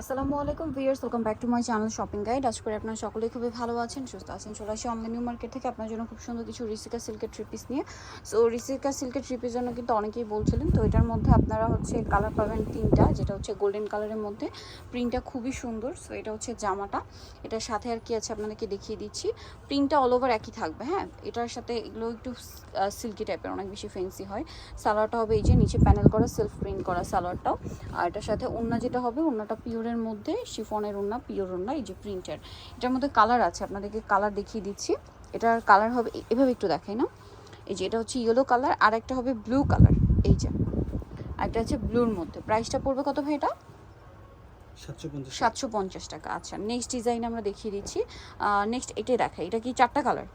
আসসালামু আলাইকুম viewers welcome back to my channel shopping guide. আজ করে আপনারা সকলেই খুবই ভালো আছেন, সুস্থ আছেন। চলে আসি অনলাইন নিউ মার্কেট থেকে আপনার জন্য খুব সুন্দর কিছু রিসিকা সিল্কের থ্রি পিস নিয়ে। সো রিসিকা সিল্কের থ্রি পিস জন্য কিন্তু অনেকেই বলছিলেন, তো এটার মধ্যে আপনারা হচ্ছে কালার পাবেন তিনটা, যেটা হচ্ছে গোল্ডেন কালারের মধ্যে। প্রিন্টটা খুবই সুন্দর সো এটা হচ্ছে জামাটা। এটার সাথে আর কি আছে আপনাদেরকে দেখিয়ে দিচ্ছি। প্রিন্টটা অল ওভার একই থাকবে হ্যাঁ? এটার সাথে এগুলো একটু সিল্কি টাইপের অনেক বেশি ফেন্সি হয়। সালোয়ারটা হবে এই যে, নিচে প্যানেল করা সেলফ প্রিন্ট করা সালোয়ারটাও। আর এটার সাথে ওন্না যেটা হবে ওন্নাটা পিওরের মধ্যে শিফনের ওন্না পিওর ওন্না এই যে প্রিন্টের এটার মধ্যে কালার আছে আপনাদেরকে কালার দেখিয়ে দিচ্ছি। এটার কালার হবে এভাবে একটু দেখাই না। এই যে এটা হচ্ছে ইয়েলো কালার আর একটা হবে ব্লু কালার এই যে। আরেকটা হচ্ছে ব্লুর মধ্যে। প্রাইসটা পড়বে কত ভাই এটা? সাতশো পঞ্চাশ টাকা। আচ্ছা। নেক্সট ডিজাইন আমরা দেখিয়ে দিচ্ছি। নেক্সট এটাই দেখাই। এটা কি চারটা কালার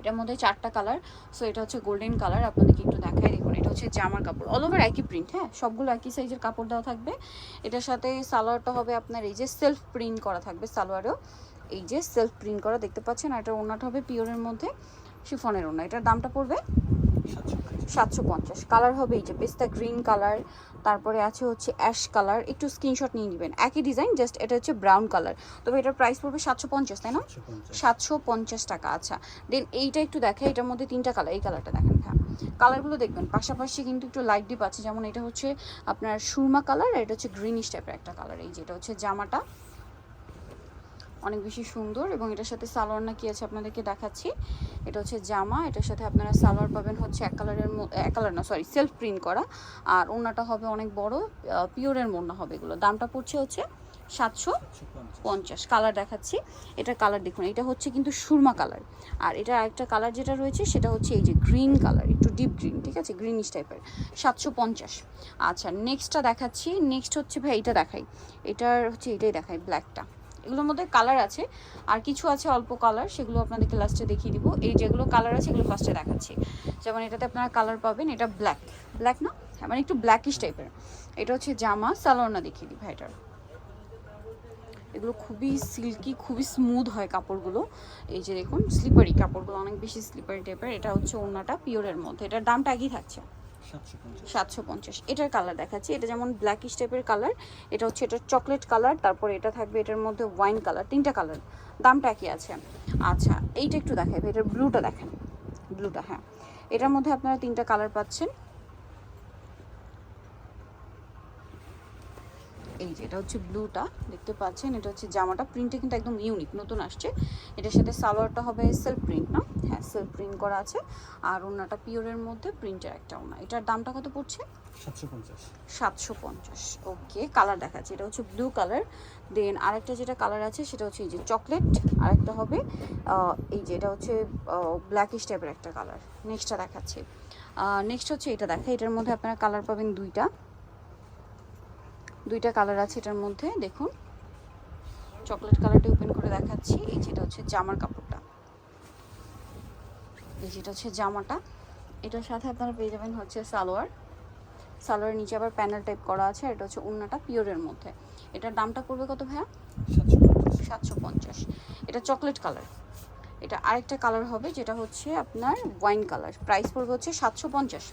এটার মধ্যে চারটা কালার সো এটা হচ্ছে গোল্ডেন কালার আপনাদেরকে একটু দেখাই দেখুন, এটা হচ্ছে জামার কাপড় অল ওভার একই প্রিন্ট হ্যাঁ সবগুলো একই সাইজের কাপড় দেওয়া থাকবে। এটার সাথে সালোয়ারটা হবে আপনার এই যে সেলফ প্রিন্ট করা থাকবে, সালোয়ারেও। এই যে সেলফ প্রিন্ট করা, দেখতে পাচ্ছেন, আর এটার ওনাটা হবে পিওরের মধ্যে শিফনের ওনা এটার দামটা পড়বে সাতশো পঞ্চাশ। কালার হবে এই যে পেস্তা গ্রিন কালার তারপরে আছে হচ্ছে অ্যাশ কালার একটু স্ক্রিনশট নিয়ে নেবেন। একই ডিজাইন জাস্ট এটা হচ্ছে ব্রাউন কালার তবে এটার প্রাইস পড়বে সাতশো পঞ্চাশ তাই না? সাতশো পঞ্চাশ। টাকা আচ্ছা। দেন এইটা একটু দেখে এটার মধ্যে তিনটা কালার এই কালারটা দেখেন হ্যাঁ কালারগুলো দেখবেন। পাশাপাশি কিন্তু একটু লাইট ডিপ আছে যেমন এটা হচ্ছে আপনার সুরমা কালার আর এটা হচ্ছে গ্রিনিশ টাইপের একটা কালার এই যেটা হচ্ছে জামাটা। অনেক বেশি সুন্দর এবং এটার সাথে সালোয়ার না কি আছে আপনাদেরকে দেখাচ্ছি। এটা হচ্ছে জামা, এটার সাথে আপনারা সালোয়ার পাবেন হচ্ছে এক কালারের এক কালার না সরি সেলফ প্রিন্ট করা। আর ওনাটা হবে অনেক বড় পিওরের মোড়না হবে এগুলো। দামটা পড়ছে হচ্ছে সাতশো পঞ্চাশ। কালার দেখাচ্ছি। এটা কালার দেখুন, এটা হচ্ছে কিন্তু সুরমা কালার আর এটা একটা কালার যেটা রয়েছে, সেটা হচ্ছে এই যে গ্রিন কালার একটু ডিপ গ্রিন ঠিক আছে? গ্রিনিশ টাইপের সাতশো পঞ্চাশ। আচ্ছা নেক্সটটা দেখাচ্ছি। নেক্সট হচ্ছে, ভাই এটা দেখাই। এটার হচ্ছে এটাই দেখাই ব্ল্যাকটা এগুলোর মধ্যে কালার আছে। আর কিছু আছে অল্প কালার সেগুলো আপনাদেরকে লাস্টে দেখিয়ে দিব। এই যেগুলো কালার আছে, এগুলো ফার্স্টে দেখাচ্ছি। যেমন এটাতে আপনারা কালার পাবেন, এটা ব্ল্যাক ব্ল্যাক না? হ্যাঁ মানে একটু ব্ল্যাকিশ টাইপের এটা হচ্ছে জামা সালোয়ারনা দেখিয়ে দিই ভাইটার এগুলো খুবই সিল্কি খুবই স্মুথ হয় কাপড়গুলো। এই যে দেখুন স্লিপারি কাপড়গুলো, অনেক বেশি স্লিপারি টাইপের এটা হচ্ছে ওনাটা পিওরের মধ্যে। এটার দামটা একই থাকছে। সাতশো পঞ্চাশ। এটার কালার দেখাচ্ছি। এটা যেমন ব্ল্যাকিশ টাইপের কালার এটা হচ্ছে এটা চকলেট কালার তারপর এটা থাকবে এটার মধ্যে ওয়াইন কালার তিনটা কালার দামটা একই আছে। আচ্ছা এইটা একটু দেখাই, এটার ব্লুটা দেখেন। ব্লুটা হ্যাঁ। এটার মধ্যে আপনারা তিনটা কালার পাচ্ছেন। এই যে এটা হচ্ছে ব্লুটা দেখতে পাচ্ছেন? এটা হচ্ছে জামাটা। প্রিন্টটা কিন্তু একদম ইউনিক নতুন আসছে। এটার সাথে সালোয়ারটা হবে সেলফ প্রিন্ট না? হ্যাঁ সেলফ প্রিন্ট করা আছে। আর ওনাটা পিওরের মধ্যে প্রিন্টের একটা ওনা। এটার দামটা কত পড়ছে? সাতশো পঞ্চাশ। ওকে কালার দেখাচ্ছে। এটা হচ্ছে ব্লু কালার দেন আরেকটা যেটা কালার আছে সেটা হচ্ছে এই যে চকলেট আরেকটা হবে এই যে এটা হচ্ছে ব্ল্যাকিশ টাইপের একটা কালার নেক্সটটা দেখাচ্ছে। নেক্সট হচ্ছে এটা দেখা। এটার মধ্যে আপনারা কালার পাবেন দুইটা। দুইটা কালার আছে এটার মধ্যে দেখুন। চকলেট কালারটা ওপেন করে দেখাচ্ছি। এই যেটা হচ্ছে জামার কাপড়টা। এই যেটা হচ্ছে জামাটা। এটার সাথে আপনারা পেয়ে যাবেন হচ্ছে সালোয়ার। সালোয়ারের নিচে আবার প্যানেল টাইপ করা আছে এটা হচ্ছে উন্নাটা পিওরের মধ্যে। এটার দামটা পড়বে কত ভাইয়া? সাতশো পঞ্চাশ। এটা চকলেট কালার এটা আরেকটা কালার হবে, যেটা হচ্ছে আপনার ওয়াইন কালার প্রাইস পড়বে হচ্ছে সাতশো পঞ্চাশ।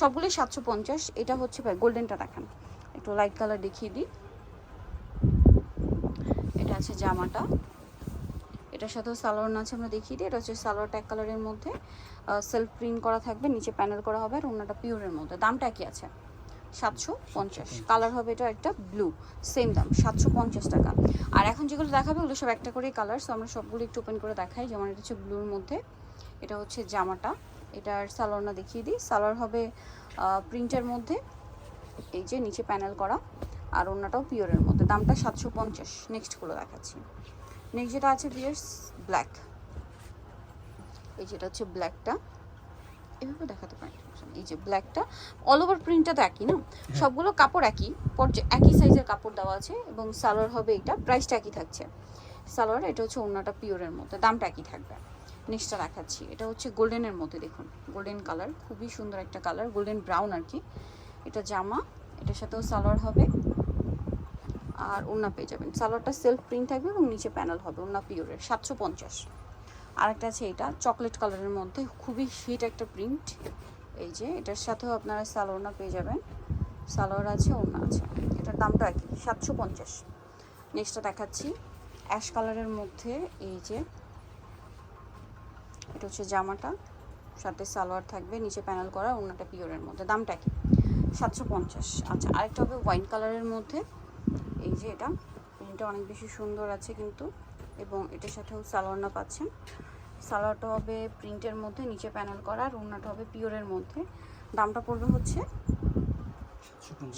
সবগুলোই সাতশো পঞ্চাশ, এটা হচ্ছে ভাই গোল্ডেনটা দেখান। একটু লাইট কালার দেখিয়ে দিই। এটা আছে জামাটা। এটার সাথেও সালোয়ার আছে, আমরা দেখিয়ে দিই। এটা হচ্ছে সালোয়ারটা এক কালারের মধ্যে সেলফ প্রিন্ট করা থাকবে, নিচে প্যানেল করা হবে, আর অন্যটা পিওরের মধ্যে। দামটা কি আছে। সাতশো পঞ্চাশ। কালার হবে এটা একটা ব্লু সেম দাম, সাতশো পঞ্চাশ টাকা। আর এখন যেগুলো দেখাবে ওগুলো সব একটা করেই কালার সো আমরা সবগুলো একটু ওপেন করে দেখাই। যেমন এটা হচ্ছে ব্লুর মধ্যে, এটা হচ্ছে জামাটা। এটার সালোয়ারটা দেখিয়ে দিই। সালোয়ার হবে প্রিন্টের মধ্যে, এই যে নিচে প্যানেল করা। আর অন্যটাও পিওরের মধ্যে। দামটা সাতশো পঞ্চাশ। নেক্সটগুলো দেখাচ্ছি। নেক্সট যেটা আছে বিয়ার্স ব্ল্যাক এই যেটা হচ্ছে ব্ল্যাকটা এভাবে দেখাতে পারি। এই যে ব্ল্যাকটা অল ওভার প্রিন্টটা তো একই না? সবগুলো কাপড় একই পর্যায়ে একই সাইজের কাপড় দেওয়া আছে এবং সালোয়ার হবে এটা প্রাইসটা একই থাকছে। সালোয়ার, এটা হচ্ছে অন্যটা পিওরের মধ্যে দামটা একই থাকবে। নেক্সটটা দেখাচ্ছি, এটা হচ্ছে গোল্ডেনের মধ্যে দেখুন। গোল্ডেন কালার খুবই সুন্দর একটা কালার গোল্ডেন ব্রাউন আর কি। এটা জামা, এটার সাথেও সালোয়ার হবে। আর ওড়না পেয়ে যাবেন। সালোয়ারটা সেলফ প্রিন্ট থাকবে এবং নিচে প্যানেল হবে ওনা পিওরের সাতশো পঞ্চাশ। আরেকটা আছে এটা চকলেট কালারের মধ্যে, খুবই হিট একটা প্রিন্ট এই যে, এটার সাথেও আপনারা সালোয়ারনা পেয়ে যাবেন। সালোয়ার আছে, ওড়না আছে। এটার দামটা একই, সাতশো পঞ্চাশ। নেক্সটটা দেখাচ্ছি। অ্যাশ কালারের মধ্যে এই যে, এটা হচ্ছে জামাটা। সাথে সালোয়ার থাকবে, নিচে প্যানেল করা অন্যটা পিওরের মধ্যে। দামটা কি সাতশো পঞ্চাশ। আচ্ছা আরেকটা হবে ওয়াইন কালারের মধ্যে। এই যে এটা প্রিন্টটা অনেক বেশি সুন্দর আছে কিন্তু, এবং এটার সাথেও সালোয়ারনা পাচ্ছেন। সালোয়ারটা হবে প্রিন্টের মধ্যে, নিচে প্যানেল করা, আর অন্যটা হবে পিওরের মধ্যে। দামটা পড়বে হচ্ছে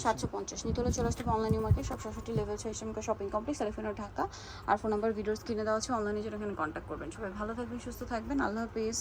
সাতশো পঞ্চাশ। নিতে হলে চলে আসতে অনলাইন মার্কেট সব সাতষট্টি লেভেল ছয় ইসলামিকা শপিং কমপ্লেক্স এলিফেন্ট ঢাকা। আর ফোন নাম্বার ভিডিওস কিনে দেওয়া আছে অনলাইনে যেটা এখানে কন্ট্যাক্ট করবেন। সবাই ভালো থাকবেন, সুস্থ থাকবেন। আল্লাহ হাফিজ।